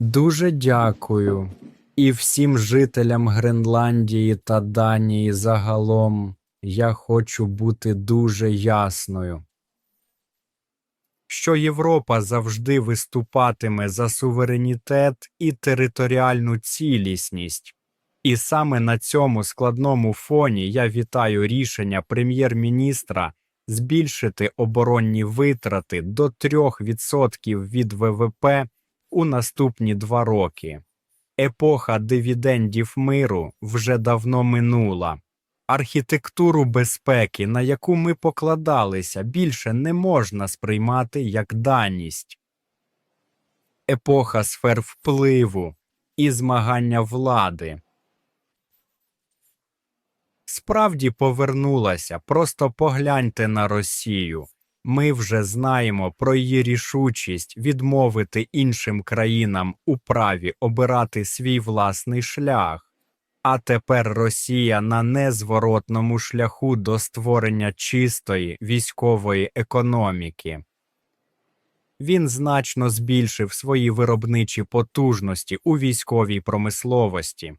Дуже дякую і всім жителям Гренландії та Данії загалом. Я хочу бути дуже ясною. Що Європа завжди виступатиме за суверенітет і територіальну цілісність. І саме на цьому складному фоні я вітаю рішення прем'єр-міністра збільшити оборонні витрати до 3% від ВВП у наступні два роки. Епоха дивідендів миру вже давно минула. Архітектуру безпеки, на яку ми покладалися, більше не можна сприймати як даність. Епоха сфер впливу і змагання влади. Справді повернулася, просто погляньте на Росію. Ми вже знаємо про її рішучість відмовити іншим країнам у праві обирати свій власний шлях. А тепер Росія на незворотному шляху до створення чистої військової економіки. Він значно збільшив свої виробничі потужності у військовій промисловості.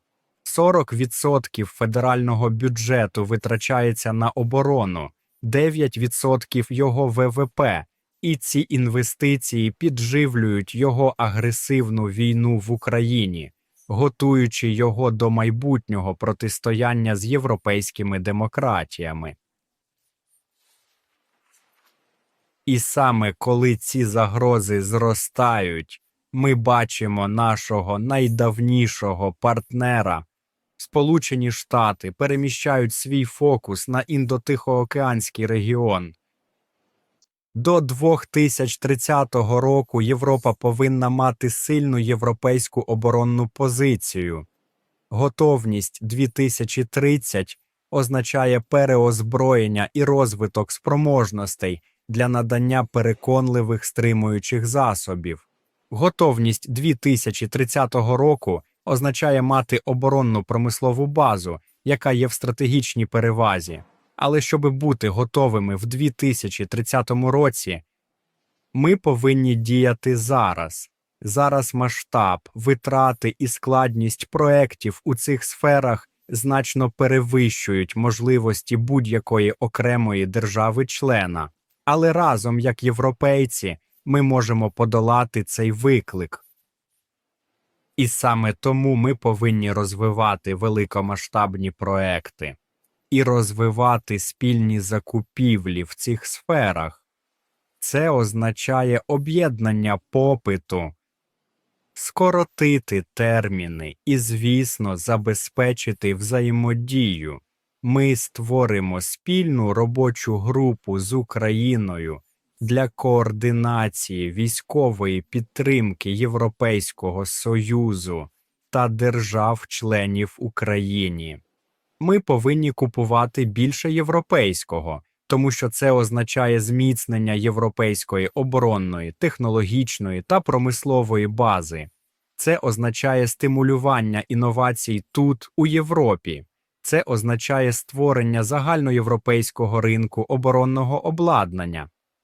40% федерального бюджету витрачається на оборону, 9% його ВВП, і ці інвестиції підживлюють його агресивну війну в Україні, готуючи його до майбутнього протистояння з європейськими демократіями. І саме коли ці загрози зростають, ми бачимо нашого найдавнішого партнера. Сполучені Штати переміщають свій фокус на індотихоокеанський регіон. До 2030 року Європа повинна мати сильну європейську оборонну позицію. Готовність 2030 означає переозброєння і розвиток спроможностей для надання переконливих стримуючих засобів. Готовність 2030 року означає мати оборонну промислову базу, яка є в стратегічній перевазі. Але щоб бути готовими в 2030 році, ми повинні діяти зараз. Зараз масштаб, витрати і складність проєктів у цих сферах значно перевищують можливості будь-якої окремої держави-члена. Але разом, як європейці, ми можемо подолати цей виклик. І саме тому ми повинні розвивати великомасштабні проекти і розвивати спільні закупівлі в цих сферах. Це означає об'єднання попиту, скоротити терміни і, звісно, забезпечити взаємодію. Ми створимо спільну робочу групу з Україною для координації військової підтримки Європейського Союзу та держав-членів Україні. Ми повинні купувати більше європейського, тому що це означає зміцнення європейської оборонної, технологічної та промислової бази. Це означає стимулювання інновацій тут, у Європі. Це означає створення загальноєвропейського ринку оборонного обладнання.